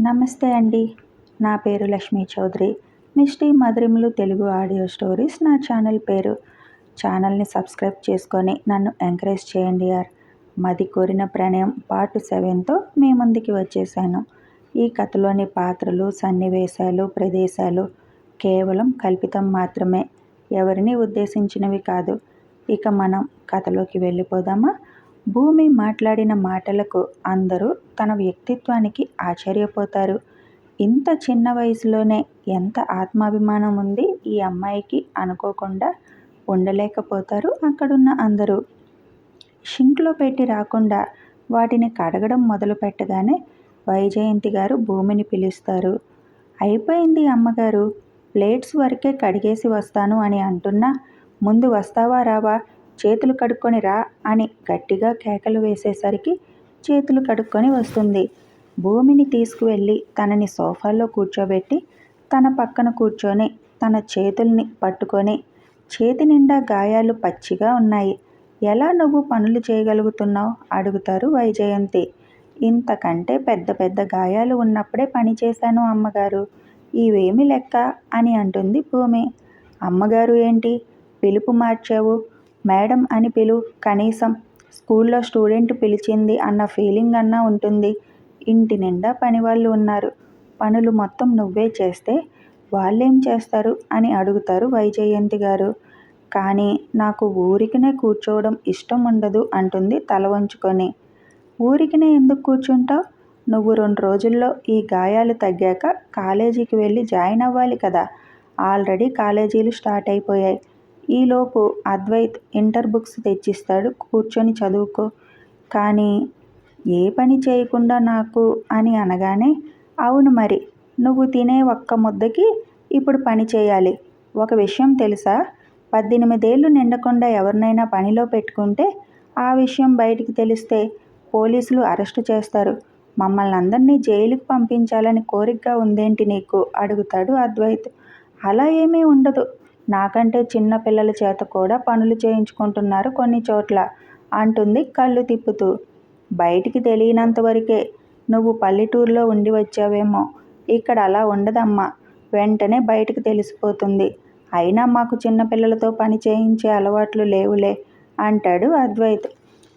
నమస్తే అండి. నా పేరు లక్ష్మీ చౌదరి. మిస్టీ మధురిములు తెలుగు ఆడియో స్టోరీస్ నా ఛానల్ పేరు. ఛానల్ని సబ్స్క్రైబ్ చేసుకొని నన్ను ఎంకరేజ్ చేయండి యార్. మది కోరిన ప్రణయం పార్ట్ సెవెన్తో మీ ముందుకి వచ్చేసాను. ఈ కథలోని పాత్రలు సన్నివేశాలు ప్రదేశాలు కేవలం కల్పితం మాత్రమే. ఎవరిని ఉద్దేశించినవి కాదు. ఇక మనం కథలోకి వెళ్ళిపోదామా? భూమి మాట్లాడిన మాటలకు అందరూ తన వ్యక్తిత్వానికి ఆశ్చర్యపోతారు. ఇంత చిన్న వయసులోనే ఎంత ఆత్మాభిమానం ఉంది ఈ అమ్మాయికి అనుకోకుండా ఉండలేకపోతారు అక్కడున్న అందరూ. షింక్లో పెట్టి రాకుండా వాటిని కడగడం మొదలు పెట్టగానే వైజయంతి గారు భూమిని పిలుస్తారు. అయిపోయింది అమ్మగారు ప్లేట్స్ వరకే కడిగేసి వస్తాను అని అంటున్నా ముందు వస్తావా రావా? చేతులు కడుక్కొని రా అని గట్టిగా కేకలు వేసేసరికి చేతులు కడుక్కొని వస్తుంది. భూమిని తీసుకువెళ్ళి తనని సోఫాలో కూర్చోబెట్టి తన పక్కన కూర్చొని తన చేతుల్ని పట్టుకొని చేతి నిండా గాయాలు పచ్చిగా ఉన్నాయి. ఎలా నువ్వు పనులు చేయగలుగుతున్నావు? అడుగుతారు వైజయంతి. ఇంతకంటే పెద్ద పెద్ద గాయాలు ఉన్నప్పుడే పని చేశాను అమ్మగారు. ఇవేమి లెక్క? అని అంటుంది భూమి. అమ్మగారు ఏంటి? పిలుపు మార్చావు? మేడం అని పిలు. కనీసం స్కూల్లో స్టూడెంట్ పిలిచింది అన్న ఫీలింగ్ అన్నా ఉంటుంది. ఇంటి నిండా పని వాళ్ళు ఉన్నారు. పనులు మొత్తం నువ్వే చేస్తే వాళ్ళేం చేస్తారు అని అడుగుతారు వైజయంతి గారు. కానీ నాకు ఊరికినే కూర్చోవడం ఇష్టం ఉండదు అంటుంది తల వంచుకొని. ఊరికినే ఎందుకు కూర్చుంటావు? నువ్వు రెండు రోజుల్లో ఈ గాయాలు తగ్గాక కాలేజీకి వెళ్ళి జాయిన్ అవ్వాలి కదా. ఆల్రెడీ కాలేజీలు స్టార్ట్ అయిపోయాయి. ఈలోపు అద్వైత్ ఇంటర్ బుక్స్ తెచ్చిస్తాడు. కూర్చొని చదువుకో. కానీ ఏ పని చేయకుండా నాకు అని అనగానే అవును మరి నువ్వు తినే ఒక్క ముద్దకి ఇప్పుడు పని చేయాలి. ఒక విషయం తెలుసా? పద్దెనిమిదేళ్ళు నిండకుండా ఎవరినైనా పనిలో పెట్టుకుంటే ఆ విషయం బయటికి తెలిస్తే పోలీసులు అరెస్టు చేస్తారు. మమ్మల్ని అందరినీ జైలుకు పంపించాలని కోరికగా ఉందేంటి నీకు? అడుగుతాడు అద్వైత్. అలా ఏమీ ఉండదు. నాకంటే చిన్న పిల్లల చేత కూడా పనులు చేయించుకుంటున్నారు కొన్ని చోట్ల అంటుంది కళ్ళు తిప్పుతూ. బయటికి తెలియనంత వరకే నువ్వు పల్లెటూరులో ఉండి వచ్చావేమో. ఇక్కడ అలా ఉండదమ్మా. వెంటనే బయటకు తెలిసిపోతుంది. అయినా మాకు చిన్నపిల్లలతో పని చేయించే అలవాట్లు లేవులే అంటాడు అద్వైత్.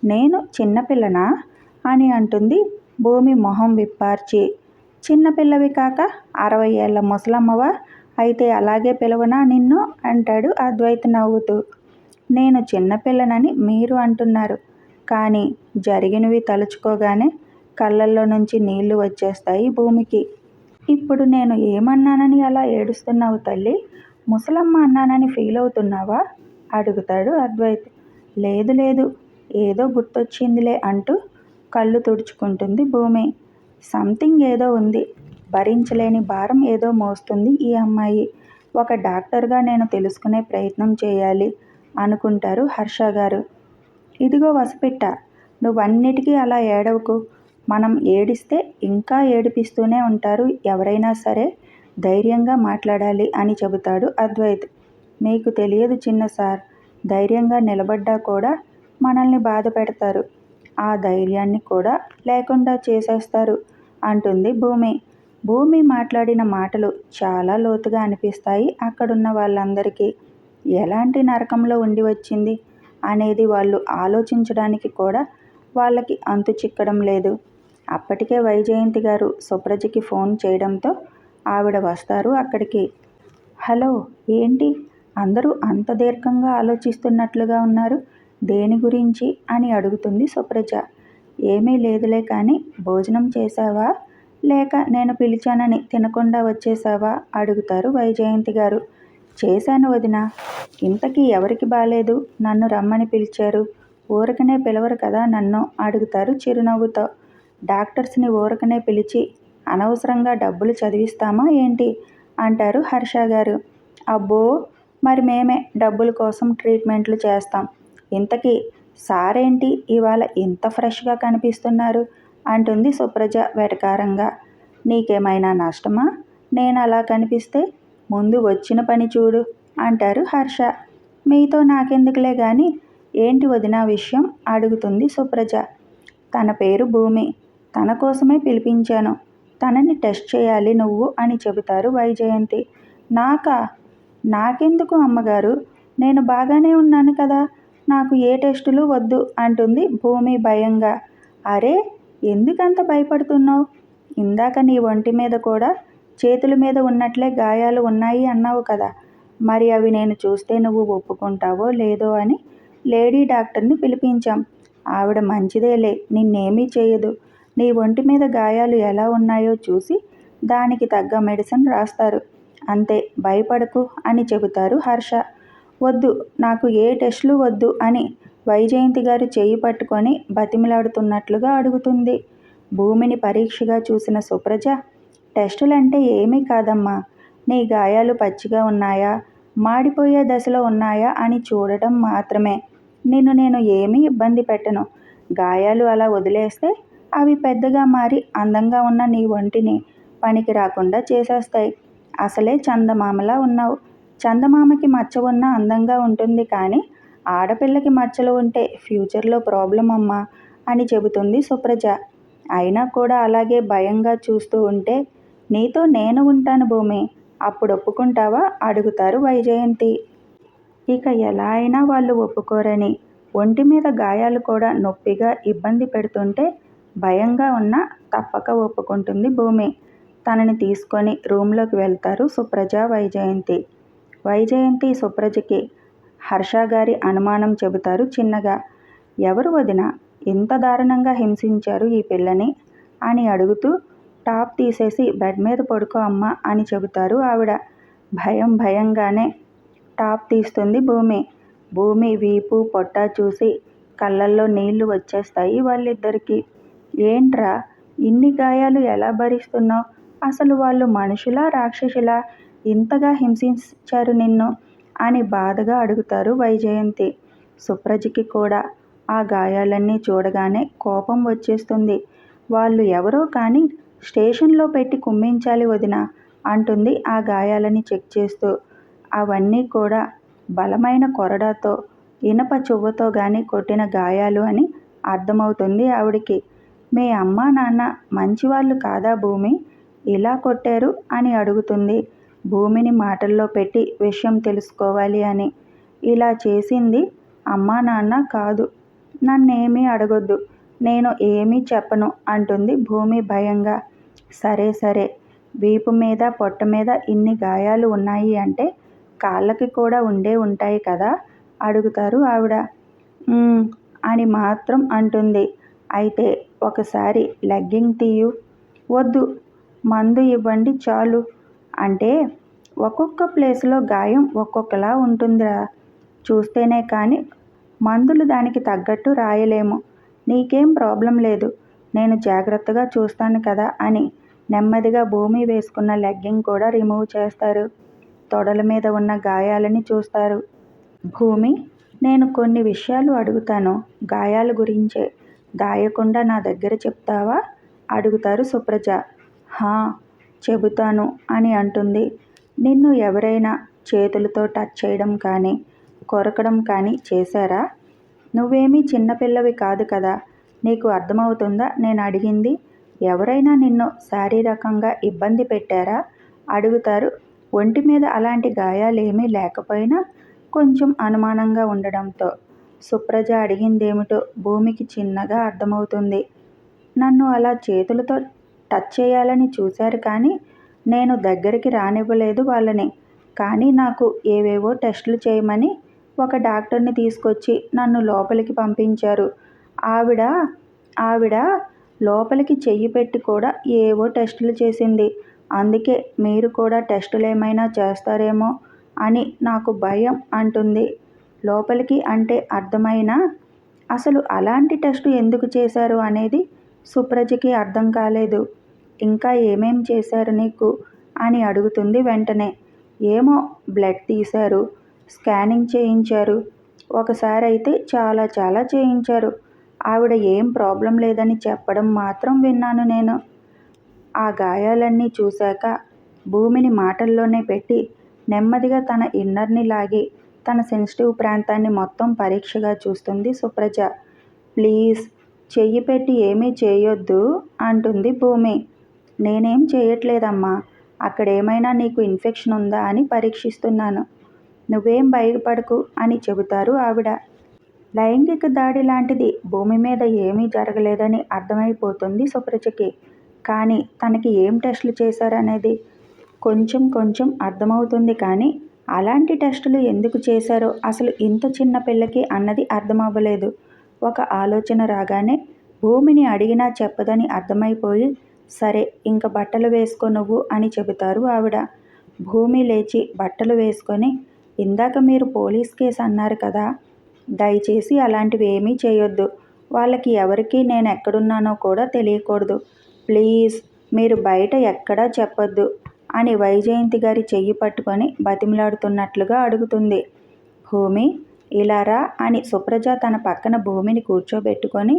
నేను చిన్నపిల్లనా అని అంటుంది భూమి మొహం విప్పార్చి. చిన్నపిల్లవి కాక అరవై ఏళ్ళ ముసలమ్మవా? అయితే అలాగే పిలవనా నిన్ను? అంటాడు అద్వైత్ నవ్వుతూ. నేను చిన్నపిల్లనని మీరు అంటున్నారు. కానీ జరిగినవి తలుచుకోగానే కళ్ళల్లో నుంచి నీళ్ళు వచ్చేస్తాయి భూమికి. ఇప్పుడు నేను ఏమన్నానని అలా ఏడుస్తున్నావు తల్లి? ముసలమ్మ అన్నానని ఫీల్ అవుతున్నావా? అడుగుతాడు అద్వైత్. లేదు లేదు. ఏదో గుర్తొచ్చిందిలే అంటూ కళ్ళు తుడుచుకుంటుంది భూమి. సంథింగ్ ఏదో ఉంది. భరించలేని భారం ఏదో మోస్తుంది ఈ అమ్మాయి. ఒక డాక్టర్గా నేను తెలుసుకునే ప్రయత్నం చేయాలి అనుకుంటారు హర్ష గారు. ఇదిగో వసపిట్ట నువ్వన్నిటికీ అలా ఏడవకు. మనం ఏడిస్తే ఇంకా ఏడిపిస్తూనే ఉంటారు ఎవరైనా సరే. ధైర్యంగా మాట్లాడాలి అని చెబుతాడు అద్వైత్. మీకు తెలియదు చిన్న సార్ ధైర్యంగా నిలబడ్డా కూడా మనల్ని బాధ పెడతారు. ఆ ధైర్యాన్ని కూడా లేకుండా చేసేస్తారు అంటుంది భూమి. భూమి మాట్లాడిన మాటలు చాలా లోతుగా అనిపిస్తాయి అక్కడున్న వాళ్ళందరికీ. ఎలాంటి నరకంలో ఉండి వచ్చింది అనేది వాళ్ళు ఆలోచించడానికి కూడా వాళ్ళకి అంతు చిక్కడం లేదు. అప్పటికే వైజయంతి గారు సుప్రజకి ఫోన్ చేయడంతో ఆవిడ వస్తారు అక్కడికి. హలో ఏంటి? అందరూ అంత దీర్ఘంగా ఆలోచిస్తున్నట్లుగా ఉన్నారు. దేని గురించి? అని అడుగుతుంది సుప్రజ ఏమీ లేదులే కానీ భోజనం చేశావా? లేక నేను పిలిచానని తినకుండా వచ్చేసావా అడుగుతారు వైజయంతి గారు. చేశాను వదిన. ఇంతకీ ఎవరికి బాలేదు? నన్ను రమ్మని పిలిచారు. ఊరకనే పిలవరు కదా నన్ను? అడుగుతారు చిరునవ్వుతో. డాక్టర్స్ని ఊరకనే పిలిచి అనవసరంగా డబ్బులు చదివిస్తామా ఏంటి? అంటారు హర్ష గారు. అబ్బో! మరి మేమే డబ్బుల కోసం ట్రీట్మెంట్లు చేస్తాం. ఇంతకీ సారేంటి? ఇవాళ ఇంత ఫ్రెష్గా కనిపిస్తున్నారు. అంటుంది సుప్రజ వెటకారంగా. నీకేమైనా నష్టమా? నేను అలా కనిపిస్తే ముందు వచ్చిన పని చూడు అంటారు హర్ష. మీతో నాకెందుకులే గాని ఏంటి వదిన విషయం అడుగుతుంది సుప్రజ. తన పేరు భూమి. తన కోసమే పిలిపించాను. తనని టెస్ట్ చేయాలి నువ్వు అని చెబుతారు వైజయంతి. నాకా? నాకెందుకు అమ్మగారు? నేను బాగానే ఉన్నాను కదా. నాకు ఏ టెస్టులు వద్దు అంటుంది భూమి భయంగా. అరే ఎందుకంత భయపడుతున్నావు? ఇందాక నీ ఒంటి మీద కూడా చేతుల మీద ఉన్నట్లే గాయాలు ఉన్నాయి అన్నావు కదా. మరి అవి నేను చూస్తే నువ్వు ఒప్పుకుంటావో లేదో అని లేడీ డాక్టర్ని పిలిపించాం. ఆవిడ మంచిదేలే నిన్నేమీ చేయదు. నీ ఒంటి మీద గాయాలు ఎలా ఉన్నాయో చూసి దానికి తగ్గ మెడిసిన్ రాస్తారు. అంతే భయపడకు అని చెబుతారు హర్ష. వద్దు నాకు ఏ టెస్టులు వద్దు అని వైజయంతి గారు చేయి పట్టుకొని బతిమిలాడుతున్నట్లుగా అడుగుతుంది. భూమిని పరీక్షగా చూసిన సుప్రజ టెస్టులంటే ఏమీ కాదమ్మా. నీ గాయాలు పచ్చిగా ఉన్నాయా? మాడిపోయే దశలో ఉన్నాయా అని చూడటం మాత్రమే. నిన్ను నేను ఏమీ ఇబ్బంది పెట్టను. గాయాలు అలా వదిలేస్తే అవి పెద్దగా మారి అందంగా ఉన్న నీ ఒంటిని పనికి రాకుండా చేసేస్తాయి. అసలే చందమామలా ఉన్నావు. చందమామకి మచ్చ ఉన్న అందంగా ఉంటుంది కానీ ఆడపిల్లకి మచ్చలు ఉంటే ఫ్యూచర్లో ప్రాబ్లం అమ్మా అని చెబుతుంది సుప్రజ. అయినా కూడా అలాగే భయంగా చూస్తూ ఉంటే నీతో నేను ఉంటాను భూమి అప్పుడు ఒప్పుకుంటావా? అడుగుతారు వైజయంతి. ఇక ఎలా అయినా వాళ్ళు ఒప్పుకోరని ఒంటి మీద గాయాలు కూడా నొప్పిగా ఇబ్బంది పెడుతుంటే భయంగా ఉన్నా తప్పక ఒప్పుకుంటుంది భూమి. తనని తీసుకొని రూమ్లోకి వెళ్తారు సుప్రజ వైజయంతి. వైజయంతి సుప్రజకి హర్ష గారి అనుమానం చెబుతారు చిన్నగా. ఎవరు వదిన? ఎంత దారుణంగా హింసించారు ఈ పిల్లని? అని అడుగుతూ టాప్ తీసేసి బెడ్ మీద పడుకో అమ్మా అని చెబుతారు ఆవిడ. భయం భయంగానే టాప్ తీస్తుంది భూమి. భూమి వీపు పొట్ట చూసి కళ్ళల్లో నీళ్ళు వచ్చేస్తాయి వాళ్ళిద్దరికీ. ఏంట్రా? ఇన్ని గాయాలు ఎలా భరిస్తున్నావు? అసలు వాళ్ళు మనుషులా రాక్షసులా? ఇంతగా హింసించారు నిన్ను. అని బాధగా అడుగుతారు వైజయంతి. సుప్రజకి కూడా ఆ గాయాలన్నీ చూడగానే కోపం వచ్చేస్తుంది. వాళ్ళు ఎవరో కానీ స్టేషన్లో పెట్టి కుమ్మించాలి వదిన అంటుంది ఆ గాయాలని చెక్ చేస్తూ. అవన్నీ కూడా బలమైన కొరడాతో ఇనప చువ్వతో కానీ కొట్టిన గాయాలు అని అర్థమవుతుంది ఆవిడికి. మీ అమ్మా నాన్న మంచివాళ్ళు కాదా భూమి? ఇలా కొట్టారు అని అడుగుతుంది. భూమిని మాటల్లో పెట్టి విషయం తెలుసుకోవాలి అని. ఇలా చేసింది అమ్మా నాన్న కాదు. నన్నేమీ అడగొద్దు. నేను ఏమీ చెప్పను అంటుంది భూమి భయంగా. సరే సరే. వీపు మీద పొట్ట మీద ఇన్ని గాయాలు ఉన్నాయి అంటే కాళ్ళకి కూడా ఉండే ఉంటాయి కదా? అడుగుతారు ఆవిడ. అని మాత్రం అంటుంది. అయితే ఒకసారి లెగ్గింగ్ తీయు. వద్దు. మందు ఇవ్వండి చాలు. అంటే ఒక్కొక్క ప్లేస్లో గాయం ఒక్కొక్కలా ఉంటుందిరా. చూస్తేనే కానీ మందులు దానికి తగ్గట్టు రాయలేము. నీకేం ప్రాబ్లం లేదు. నేను జాగ్రత్తగా చూస్తాను కదా అని నెమ్మదిగా భూమి వేసుకున్న లెగ్గింగ్ కూడా రిమూవ్ చేస్తారు. తొడల మీద ఉన్న గాయాలని చూస్తారు. భూమి నేను కొన్ని విషయాలు అడుగుతాను. గాయాల గురించే. గాయకుండా నా దగ్గర చెప్తావా? అడుగుతారు సుప్రజ. హా చెబుతాను అని అంటుంది. నిన్ను ఎవరైనా చేతులతో టచ్ చేయడం కానీ కొరకడం కానీ చేశారా? నువ్వేమీ చిన్నపిల్లవి కాదు కదా. నీకు అర్థమవుతుందా? నేను అడిగింది. ఎవరైనా నిన్ను శారీరకంగా ఇబ్బంది పెట్టారా? అడుగుతారు. ఒంటి మీద అలాంటి గాయాలేమీ లేకపోయినా కొంచెం అనుమానంగా ఉండడంతో. సుప్రజ అడిగిందేమిటో భూమికి చిన్నగా అర్థమవుతుంది. నన్ను అలా చేతులతో టచ్ చేయాలని చూశారు కానీ నేను దగ్గరికి రానివ్వలేదు వాళ్ళని. కానీ నాకు ఏవేవో టెస్టులు చేయమని ఒక డాక్టర్ని తీసుకొచ్చి నన్ను లోపలికి పంపించారు. ఆవిడ ఆవిడ లోపలికి చెయ్యి పెట్టి కూడా ఏవో టెస్టులు చేసింది. అందుకే మీరు కూడా టెస్టులు ఏమైనా చేస్తారేమో అని నాకు భయం అంటుంది. లోపలికి అంటే అర్థమైనా అసలు అలాంటి టెస్టు ఎందుకు చేశారు అనేది సుప్రజకి అర్థం కాలేదు. ఇంకా ఏమేం చేశారు నీకు? అని అడుగుతుంది వెంటనే. ఏమో బ్లడ్ తీశారు స్కానింగ్ చేయించారు. ఒకసారి అయితే చాలా చాలా చేయించారు. ఆవిడ ఏం ప్రాబ్లం లేదని చెప్పడం మాత్రం విన్నాను నేను. ఆ గాయాలన్నీ చూశాక భూమిని మాటల్లోనే పెట్టి నెమ్మదిగా తన ఇన్నర్ని లాగి తన సెన్సిటివ్ ప్రాంతాన్ని మొత్తం పరీక్షగా చూస్తుంది సుప్రజ. ప్లీజ్ చెయ్యి పెట్టి ఏమీ చేయొద్దు అంటుంది భూమి. నేనేం చేయట్లేదమ్మా. అక్కడ ఏమైనా నీకు ఇన్ఫెక్షన్ ఉందా అని పరీక్షిస్తున్నాను. నువ్వేం భయపడకు అని చెబుతారు ఆవిడ. లైంగిక దాడి లాంటిది భూమి మీద ఏమీ జరగలేదని అర్థమైపోతుంది సుప్రజకి. కానీ తనకి ఏం టెస్టులు చేశారనేది? కొంచెం కొంచెం అర్థమవుతుంది కానీ అలాంటి టెస్టులు ఎందుకు చేశారో అసలు ఇంత చిన్న పిల్లకి అన్నది అర్థమవ్వలేదు. ఒక ఆలోచన రాగానే భూమిని అడిగినా చెప్పదని అర్థమైపోయి సరే ఇంక బట్టలు వేసుకో నువ్వు అని చెబుతారు ఆవిడ. భూమి లేచి బట్టలు వేసుకొని ఇందాక మీరు పోలీస్ కేసు అన్నారు కదా దయచేసి అలాంటివి ఏమీ చేయొద్దు. వాళ్ళకి ఎవరికి నేను ఎక్కడున్నానో కూడా తెలియకూడదు. ప్లీజ్ మీరు బయట ఎక్కడా చెప్పొద్దు అని వైజయంతి గారి చెయ్యి పట్టుకొని బతిమలాడుతున్నట్లుగా అడుగుతుంది. భూమి ఇలా రా అని సుప్రజ తన పక్కన భూమిని కూర్చోబెట్టుకొని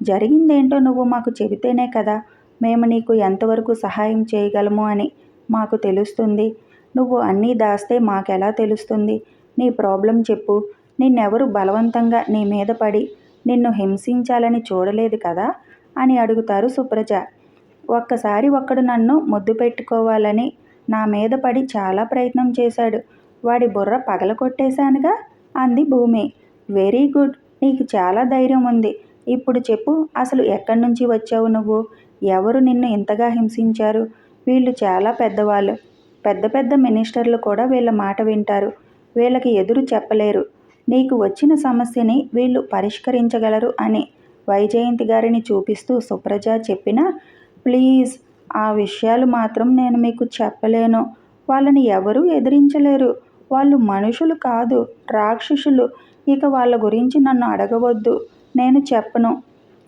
జరిగిందేంటో నువ్వు మాకు చెబితేనే కదా మేము నీకు ఎంతవరకు సహాయం చేయగలము అని మాకు తెలుస్తుంది. నువ్వు అన్నీ దాస్తే మాకెలా తెలుస్తుంది? నీ ప్రాబ్లం చెప్పు. నిన్నెవరు బలవంతంగా నీ మీద పడి నిన్ను హింసించాలని చూడలేదు కదా? అని అడుగుతారు సుప్రజ. ఒక్కసారి ఒక్కడు నన్ను ముద్దు పెట్టుకోవాలని నా మీద పడి చాలా ప్రయత్నం చేశాడు. వాడి బుర్ర పగల కొట్టేశానుగా అంది భూమి. Very good. నీకు చాలా ధైర్యం ఉంది. ఇప్పుడు చెప్పు అసలు ఎక్కడి నుంచి వచ్చావు నువ్వు? ఎవరు నిన్ను ఇంతగా హింసించారు? వీళ్ళు చాలా పెద్దవాళ్ళు. పెద్ద పెద్ద మినిస్టర్లు కూడా వీళ్ళ మాట వింటారు. వీళ్ళకి ఎదురు చెప్పలేరు. నీకు వచ్చిన సమస్యని వీళ్ళు పరిష్కరించగలరు అని వైజయంతి గారిని చూపిస్తూ సుప్రజ చెప్పిన ప్లీజ్ ఆ విషయాలు మాత్రం నేను మీకు చెప్పలేను. వాళ్ళని ఎవరూ ఎదిరించలేరు. వాళ్ళు మనుషులు కాదు రాక్షసులు. ఇక వాళ్ళ గురించి నన్ను అడగవద్దు. నేను చెప్పను.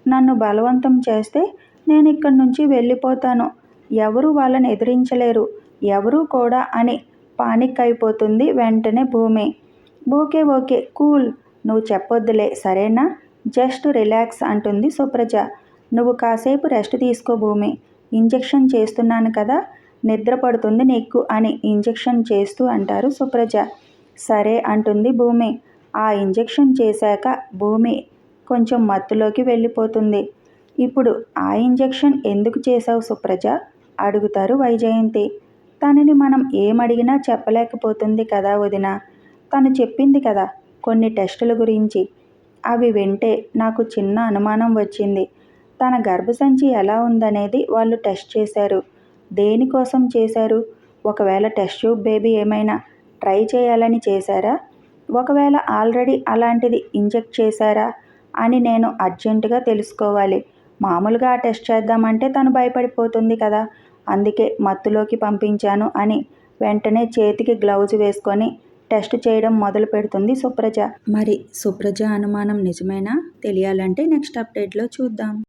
నన్ను బలవంతం చేస్తే నేను ఇక్కడి నుంచి వెళ్ళిపోతాను. ఎవరు వాళ్ళని ఎదిరించలేరు. ఎవరు కూడా అని పానిక్ అయిపోతుంది వెంటనే భూమి. Okay okay cool. నువ్వు చెప్పొద్దులే సరేనా? జస్ట్ రిలాక్స్ అంటుంది సుప్రజ. నువ్వు కాసేపు రెస్ట్ తీసుకో భూమి. ఇంజెక్షన్ చేస్తున్నాను కదా? నిద్ర పడుతుంది నీకు అని ఇంజెక్షన్ చేస్తూ అంటారు సుప్రజ. సరే అంటుంది భూమి. ఆ ఇంజెక్షన్ చేశాక భూమి కొంచెం మత్తులోకి వెళ్ళిపోతుంది. ఇప్పుడు ఆ ఇంజెక్షన్ ఎందుకు చేశావు సుప్రజ? అడుగుతారు వైజయంతి. తనని మనం ఏమడిగినా చెప్పలేకపోతుంది కదా వదిన? తను చెప్పింది కదా కొన్ని టెస్టుల గురించి. అవి వింటే నాకు చిన్న అనుమానం వచ్చింది. తన గర్భసంచి ఎలా ఉందనేది వాళ్ళు టెస్ట్ చేశారు. దేనికోసం చేశారు? ఒకవేళ టెస్ట్ ట్యూబ్ బేబీ ఏమైనా ట్రై చేయాలని చేశారా? ఒకవేళ ఆల్రెడీ అలాంటిది ఇంజెక్ట్ చేశారా? అని నేను అర్జెంటుగా తెలుసుకోవాలి. మామూలుగా ఆ టెస్ట్ చేద్దామంటే తను భయపడిపోతుంది కదా. అందుకే మత్తులోకి పంపించాను అని వెంటనే చేతికి గ్లౌజ్ వేసుకొని టెస్ట్ చేయడం మొదలు పెడుతుంది సుప్రజ. మరి సుప్రజ అనుమానం నిజమేనా? తెలియాలంటే నెక్స్ట్ అప్డేట్లో చూద్దాం.